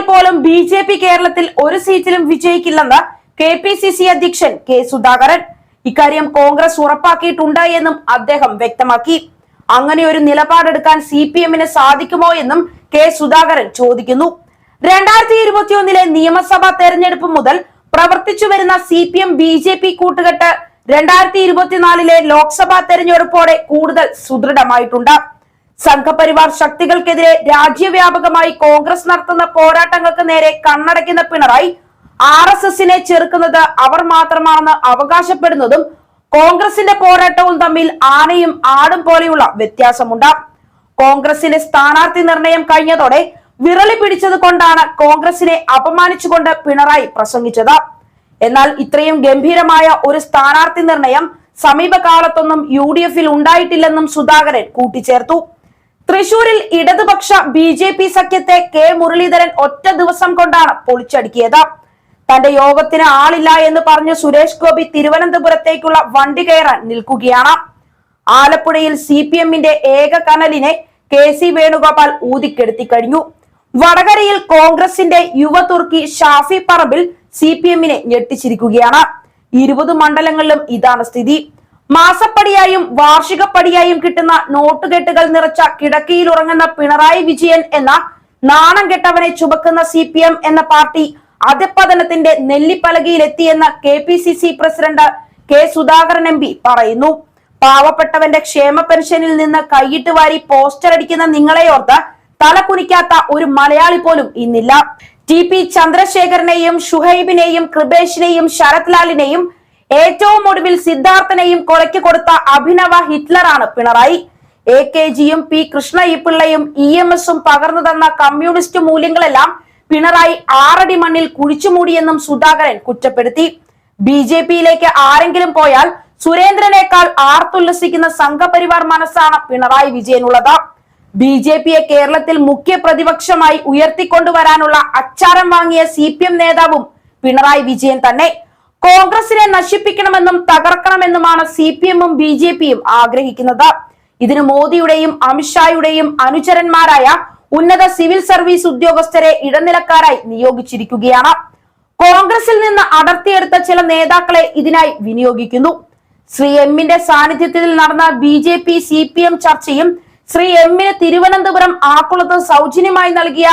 ചെയ്താൽ പോലും B J P കേരളത്തിൽ ഒരു സീറ്റിലും വിജയിക്കില്ലെന്ന് കെ പി സി സി അധ്യക്ഷൻ കെ സുധാകരൻ. ഇക്കാര്യം കോൺഗ്രസ് ഉറപ്പാക്കിയിട്ടുണ്ട് എന്നും അദ്ദേഹം വ്യക്തമാക്കി. അങ്ങനെ ഒരു നിലപാടെടുക്കാൻ സി പി എമ്മിന് സാധിക്കുമോ എന്നും കെ സുധാകരൻ ചോദിക്കുന്നു. രണ്ടായിരത്തി ഇരുപത്തിയൊന്നിലെ നിയമസഭാ തെരഞ്ഞെടുപ്പ് മുതൽ പ്രവർത്തിച്ചു വരുന്ന C P M B J P കൂട്ടുകെട്ട് രണ്ടായിരത്തി ഇരുപത്തിനാലിലെ ലോക്സഭാ തെരഞ്ഞെടുപ്പോടെ കൂടുതൽ സുദൃഢമായിട്ടുണ്ട്. സംഘപരിവാർ ശക്തികൾക്കെതിരെ രാജ്യവ്യാപകമായി കോൺഗ്രസ് നടത്തുന്ന പോരാട്ടങ്ങൾക്ക് നേരെ കണ്ണടയ്ക്കുന്ന പിണറായി ആർ എസ് എസിനെ ചെറുക്കുന്നത് അവർ മാത്രമാണെന്ന് അവകാശപ്പെടുന്നതും കോൺഗ്രസിന്റെ പോരാട്ടവും തമ്മിൽ ആനയും ആടും പോലെയുള്ള വ്യത്യാസമുണ്ട്. കോൺഗ്രസിന്റെ സ്ഥാനാർത്ഥി നിർണയം കഴിഞ്ഞതോടെ വിറളി പിടിച്ചത് കൊണ്ടാണ് കോൺഗ്രസിനെ അപമാനിച്ചുകൊണ്ട് പിണറായി പ്രസംഗിച്ചത്. എന്നാൽ ഇത്രയും ഗംഭീരമായ ഒരു സ്ഥാനാർത്ഥി നിർണയം സമീപകാലത്തൊന്നും യു ഉണ്ടായിട്ടില്ലെന്നും സുധാകരൻ കൂട്ടിച്ചേർത്തു. തൃശൂരിൽ ഇടതുപക്ഷ ബി ജെ പി സഖ്യത്തെ കെ മുരളീധരൻ ഒറ്റ ദിവസം കൊണ്ടാണ് പൊളിച്ചടുക്കിയത്. തന്റെ യോഗത്തിന് ആളില്ല എന്ന് പറഞ്ഞ് സുരേഷ് ഗോപി തിരുവനന്തപുരത്തേക്കുള്ള വണ്ടി കയറാൻ നിൽക്കുകയാണ്. ആലപ്പുഴയിൽ സി പി എമ്മിന്റെ ഏക കനലിനെ കെ സി വേണുഗോപാൽ ഊതിക്കെടുത്തി കഴിഞ്ഞു. വടകരയിൽ കോൺഗ്രസിന്റെ യുവതുർക്കി ഷാഫി പറമ്പിൽ സി പി എമ്മിനെ ഞെട്ടിച്ചിരിക്കുകയാണ്. ഇരുപത് മണ്ഡലങ്ങളിലും ഇതാണ് സ്ഥിതി. മാസപ്പടിയായും വാർഷികപ്പടിയായും കിട്ടുന്ന നോട്ടുകെട്ടുകൾ നിറച്ച കിടക്കയിൽ ഉറങ്ങുന്ന പിണറായി വിജയൻ എന്ന നാണം കെട്ടവനെ ചുമക്കുന്ന സി പി എം എന്ന പാർട്ടി അധപ്പതനത്തിന്റെ നെല്ലിപ്പലകയിലെത്തിയെന്ന് K P C C president K Sudhakaran M P പറയുന്നു. പാവപ്പെട്ടവന്റെ ക്ഷേമ പെൻഷനിൽ നിന്ന് കൈയിട്ട് വാരി പോസ്റ്റർ അടിക്കുന്ന നിങ്ങളെയോർത്ത് തല കുനിക്കാത്ത ഒരു മലയാളി പോലും ഇന്നില്ല. ടി പി ചന്ദ്രശേഖരനെയും ഷുഹൈബിനെയും കൃപേഷിനെയും ശരത് ലാലിനെയും ഏറ്റവും ഒടുവിൽ സിദ്ധാർത്ഥനെയും കൊലയ്ക്ക് കൊടുത്ത അഭിനവ ഹിറ്റ്ലറാണ് പിണറായി. എ കെ ജിയും പി കൃഷ്ണയ്യപ്പിള്ളയും ഇ എം എസും പകർന്നു തന്ന കമ്മ്യൂണിസ്റ്റ് മൂല്യങ്ങളെല്ലാം പിണറായി ആറടി മണ്ണിൽ കുഴിച്ചുമൂടിയെന്നും സുധാകരൻ കുറ്റപ്പെടുത്തി. ബി ജെ പിയിലേക്ക് ആരെങ്കിലും പോയാൽ സുരേന്ദ്രനേക്കാൾ ആർത്തുല്ലസിക്കുന്ന സംഘപരിവാർ മനസ്സാണ് പിണറായി വിജയനുള്ളത്. ബി ജെ പിയെ കേരളത്തിൽ മുഖ്യ പ്രതിപക്ഷമായി ഉയർത്തിക്കൊണ്ടുവരാനുള്ള അച്ചാരം വാങ്ങിയ സി പി എം നേതാവും പിണറായി വിജയൻ തന്നെ. കോൺഗ്രസിനെ നശിപ്പിക്കണമെന്നും തകർക്കണമെന്നുമാണ് സി പി എമ്മും ബി ജെ പിയും ആഗ്രഹിക്കുന്നത്. ഇതിന് മോദിയുടെയും അമിത്ഷായുടെയും അനുചരന്മാരായ ഉന്നത സിവിൽ സർവീസ് ഉദ്യോഗസ്ഥരെ ഇടനിലക്കാരായി നിയോഗിച്ചിരിക്കുകയാണ്. കോൺഗ്രസിൽ നിന്ന് അടർത്തിയെടുത്ത ചില നേതാക്കളെ ഇതിനായി വിനിയോഗിക്കുന്നു. ശ്രീ എമ്മിന്റെ സാന്നിധ്യത്തിൽ നടന്ന B J P C P M ചർച്ചയും ശ്രീ എമ്മിന് തിരുവനന്തപുരം ആക്കുളത്ത് സൗജന്യമായി നൽകിയ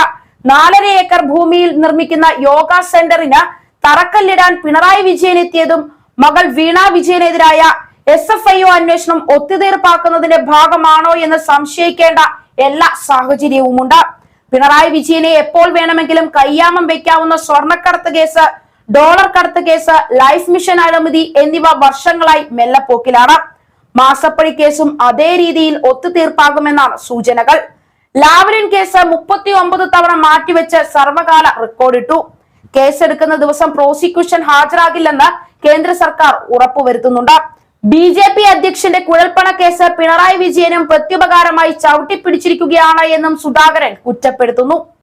നാലര ഏക്കർ ഭൂമിയിൽ നിർമ്മിക്കുന്ന യോഗ സെന്ററിന് തറക്കല്ലിടാൻ പിണറായി വിജയൻ എത്തിയതും മകൾ വീണ വിജയനെതിരായ എസ് എഫ് ഐ ഒ അന്വേഷണം ഒത്തുതീർപ്പാക്കുന്നതിന്റെ ഭാഗമാണോ എന്ന് സംശയിക്കേണ്ട എല്ലാ സാഹചര്യവുമുണ്ട്. പിണറായി വിജയനെ എപ്പോൾ വേണമെങ്കിലും കയ്യാമം വെക്കാവുന്ന സ്വർണക്കടത്ത് കേസ് ഡോളർ കടത്ത് കേസ് ലൈഫ് മിഷൻ അഴിമതി എന്നിവ വർഷങ്ങളായി മെല്ലപ്പോക്കിലാണ്. മാസപ്പഴി കേസും അതേ രീതിയിൽ ഒത്തുതീർപ്പാകുമെന്നാണ് സൂചനകൾ. ലാവലിൻ കേസ് മുപ്പത്തി ഒമ്പത് തവണ മാറ്റിവെച്ച് സർവകാല റെക്കോർഡിട്ടു കേസെടുക്കുന്ന ദിവസം പ്രോസിക്യൂഷൻ ഹാജരാകില്ലെന്ന് കേന്ദ്ര സർക്കാർ ഉറപ്പുവരുത്തുന്നുണ്ട്. ബി ജെ പി അധ്യക്ഷന്റെ കുഴൽപ്പണ കേസ് പിണറായി വിജയനും പ്രത്യുപകാരമായി ചവിട്ടിപ്പിടിച്ചിരിക്കുകയാണ് എന്നും സുധാകരൻ കുറ്റപ്പെടുത്തുന്നു.